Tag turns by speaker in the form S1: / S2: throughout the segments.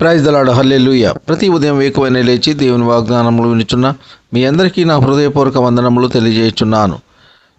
S1: Praise దలాడు హల్లెలూయ. ప్రతి ఉదయం వేకువైన లేచి దేవుని వాగ్దానములు వినుచున్న మీ అందరికీ నా హృదయపూర్వక వందనములు తెలియజేయుచున్నాను.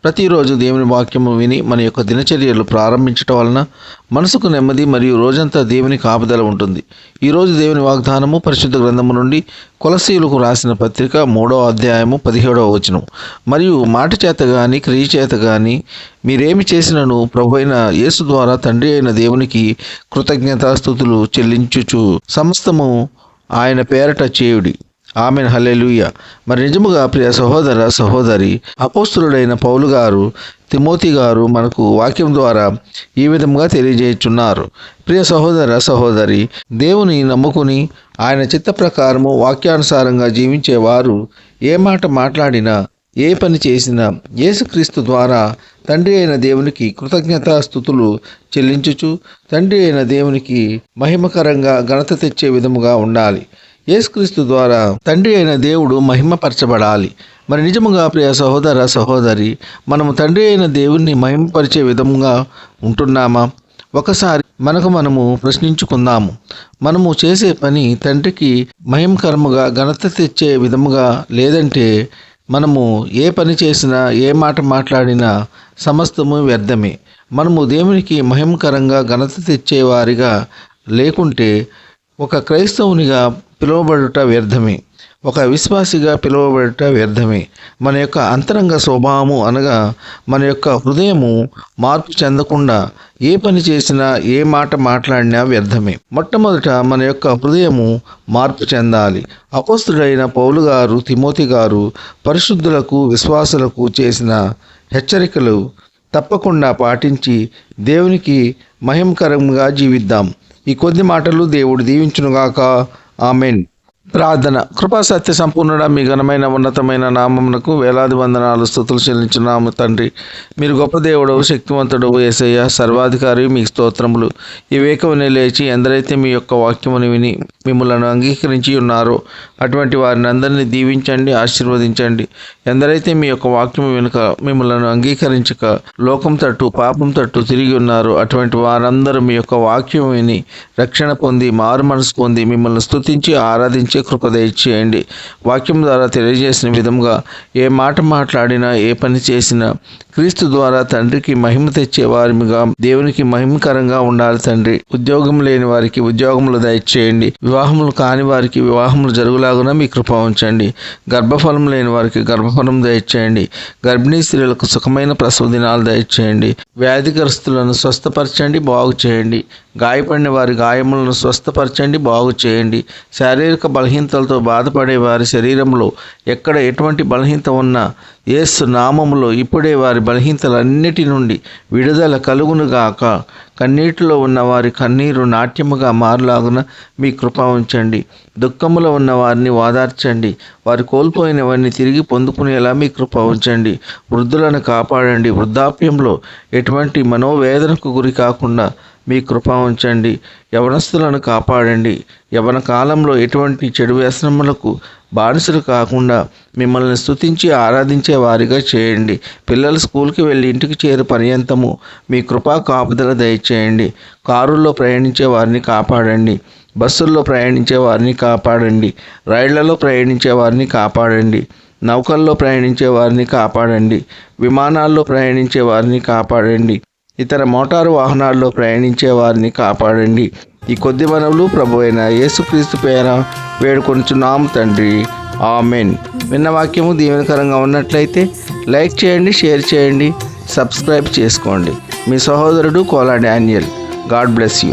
S1: ప్రతిరోజు దేవుని వాక్యము విని మన యొక్క దినచర్యలు ప్రారంభించటం వలన మనసుకు నెమ్మది మరియు రోజంతా దేవుని కాపుదల ఉంటుంది. ఈరోజు దేవుని వాగ్దానము పరిశుద్ధ గ్రంథము నుండి కొలసీలకు రాసిన పత్రిక మూడవ అధ్యాయము పదిహేడవ వచనం మరియు మాట చేత కానీ క్రియ చేత కానీ మీరేమి చేసినను ప్రభు అయిన యేసు ద్వారా తండ్రి అయిన దేవునికి కృతజ్ఞతాస్థుతులు చెల్లించుచు సమస్తము ఆయన పేరట చేయుడి. Amen hallelujah. మరి నిజముగా ప్రియ సహోదర సహోదరి అపోస్తులుడైన పౌలు గారు తిమోతి గారు మనకు వాక్యం ద్వారా ఈ విధంగా తెలియజేయుచున్నారు. ప్రియ సహోదర సహోదరి దేవుని నమ్ముకుని ఆయన చిత్త ప్రకారము వాక్యానుసారంగా జీవించేవారు ఏ మాట మాట్లాడినా ఏ పని చేసినా యేసుక్రీస్తు ద్వారా తండ్రి అయిన దేవునికి కృతజ్ఞతా స్థుతులు చెల్లించుచు తండ్రి అయిన దేవునికి మహిమకరంగా ఘనత తెచ్చే విధముగా ఉండాలి. యేసుక్రీస్తు ద్వారా తండ్రి అయిన దేవుడు మహిమపరచబడాలి. మరి నిజముగా ప్రియ సహోదర సహోదరి మనము తండ్రి అయిన దేవుణ్ణి మహిమపరిచే విధముగా ఉంటున్నామా? ఒకసారి మనకు మనము ప్రశ్నించుకుందాము. మనము చేసే పని తండ్రికి మహిమకరముగా ఘనత తెచ్చే విధముగా లేదంటే మనము ఏ పని చేసినా ఏ మాట మాట్లాడినా సమస్తము వ్యర్థమే. మనము దేవునికి మహిమకరంగా ఘనత తెచ్చేవారిగా లేకుంటే ఒక క్రైస్తవునిగా పిలువబడుట వ్యర్థమే. ఒక విశ్వాసిగా పిలువబడుట వ్యర్థమే. మన యొక్క అంతరంగ స్వభావము అనగా మన యొక్క హృదయము మార్పు చెందకుండా ఏ పని చేసినా ఏ మాట మాట్లాడినా వ్యర్థమే. మొట్టమొదట మన యొక్క హృదయము మార్పు చెందాలి. అపోస్తుడైన పౌలు గారు తిమోతి గారు పరిశుద్ధులకు విశ్వాసులకు చేసిన హెచ్చరికలు తప్పకుండా పాటించి దేవునికి మహిమకరంగా జీవిద్దాం. ఈ కొద్ది మాటలు దేవుడు దీవించునుగాక. ఆమెన్. ప్రార్థన. కృపా సత్య సంపూర్ణుడ మీ ఘనమైన ఉన్నతమైన నామమునకు వేలాది వందనాలు స్థుతులు చెల్లించున్నాము తండ్రి. మీరు గొప్ప దేవుడవు శక్తివంతుడవు ఏసయ్య సర్వాధికారి మీ స్తోత్రములు. ఈ లేచి ఎందరైతే మీ యొక్క వాక్యముని విని మిమ్మలను అంగీకరించి ఉన్నారో అటువంటి వారిని అందరినీ దీవించండి ఆశీర్వదించండి. ఎందరైతే మీ యొక్క వాక్యం వెనుక మిమ్మల్ని అంగీకరించక లోకం తట్టు పాపం తట్టు తిరిగి ఉన్నారు అటువంటి వారందరూ మీ యొక్క వాక్యం విని రక్షణ పొంది మారు మనసు పొంది మిమ్మల్ని స్తుతించి ఆరాధించే కృప దయచేయండి వాక్యం ద్వారా తెలియజేసిన విధంగా ఏ మాట మాట్లాడినా ఏ పని చేసినా క్రీస్తు ద్వారా తండ్రికి మహిమ తెచ్చే వారిగా దేవునికి మహిమకరంగా ఉండాలి తండ్రి. ఉద్యోగం లేని వారికి ఉద్యోగములు దయచేయండి. వివాహములు కాని వారికి వివాహములు జరుగులాగున మీ కృప ఉంచండి. గర్భఫలం లేని వారికి గర్భఫలం దయచేయండి. గర్భిణీ స్త్రీలకు సుఖమైన ప్రసవ దినాలు దయచేయండి. వ్యాధిగ్రస్తులను స్వస్థపరచండి బాగు చేయండి. గాయపడిన వారి గాయములను స్వస్థపరచండి బాగు చేయండి. శారీరక బలహీనతలతో బాధపడే వారి శరీరంలో ఎక్కడ ఎటువంటి బలహీనత ఉన్నా యేసు నామములో ఇప్పుడే వారి బలహీనతలన్నిటి నుండి విడుదల కలుగునుగాక. కన్నీటిలో ఉన్న వారి కన్నీరు నాట్యముగా మారులాగున మీ కృప ఉంచండి. దుఃఖములో ఉన్న వారిని ఓదార్చండి వారు కోల్పోయినవన్నీ తిరిగి పొందుకునేలా మీ కృప ఉంచండి. వృద్ధులను కాపాడండి. వృద్ధాప్యంలో ఎటువంటి మనోవేదనకు గురి కాకుండా మీ కృప ఉంచండి. యవనస్తులను కాపాడండి. యవన కాలంలో ఎటువంటి చెడు వ్యసనములకు బానిసలు కాకుండా మిమ్మల్ని స్తుతించి ఆరాధించే వారిగా చేయండి. పిల్లలు స్కూల్కి వెళ్ళి ఇంటికి చేరు పర్యంతము మీ కృపా కాపుదల దయచేయండి. కారుల్లో ప్రయాణించే వారిని కాపాడండి. బస్సుల్లో ప్రయాణించే వారిని కాపాడండి. రైళ్ళలో ప్రయాణించే వారిని కాపాడండి. నౌకల్లో ప్రయాణించే వారిని కాపాడండి. విమానాల్లో ప్రయాణించే వారిని కాపాడండి. ఇతర మోటారు వాహనాల్లో ప్రయాణించే వారిని కాపాడండి. ఈ కొద్ది మనవులు ప్రభు అయిన యేసుక్రీస్తు పేర వేడుకొంచున్నాము తండ్రి. ఆమెన్. విన్న వాక్యము దీవెనకరంగా ఉన్నట్లయితే లైక్ చేయండి షేర్ చేయండి సబ్స్క్రైబ్ చేసుకోండి. మీ సహోదరుడు Kola Daniel. God bless you.